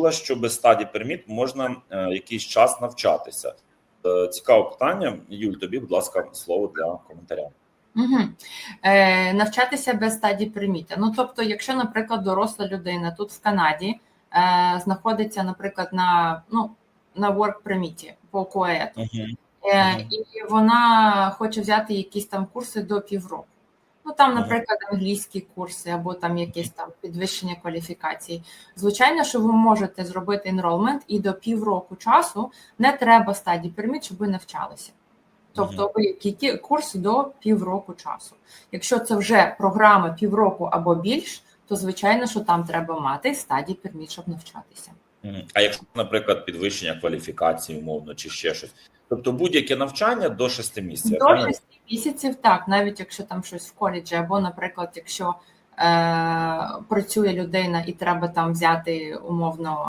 чула, що без стаді перміт можна е, якийсь час навчатися. Е, Цікаве питання. Юль, тобі, будь ласка, слово для коментаря. Угу. Е, навчатися без стадії приміта. Ну, тобто, якщо, наприклад, доросла людина тут в Канаді е, знаходиться, наприклад, на, ну, на work permit по коету, е, Мгм. і вона хоче взяти якісь там курси до півроку. Ну, там, наприклад, англійські курси або там якесь там підвищення кваліфікації. Звичайно, що ви можете зробити енролмент і до півроку часу не треба стадії перміт, щоб ви навчалися. Тобто ви які курси до півроку часу. Якщо це вже програма півроку або більш, то звичайно, що там треба мати стадії перміт, щоб навчатися. А якщо, наприклад, підвищення кваліфікації, умовно, чи ще щось, тобто будь-яке навчання до 6 місяців. До правильно 6 місяців, так, навіть якщо там щось в коледжі, або, наприклад, якщо е, працює людина і треба там взяти умовно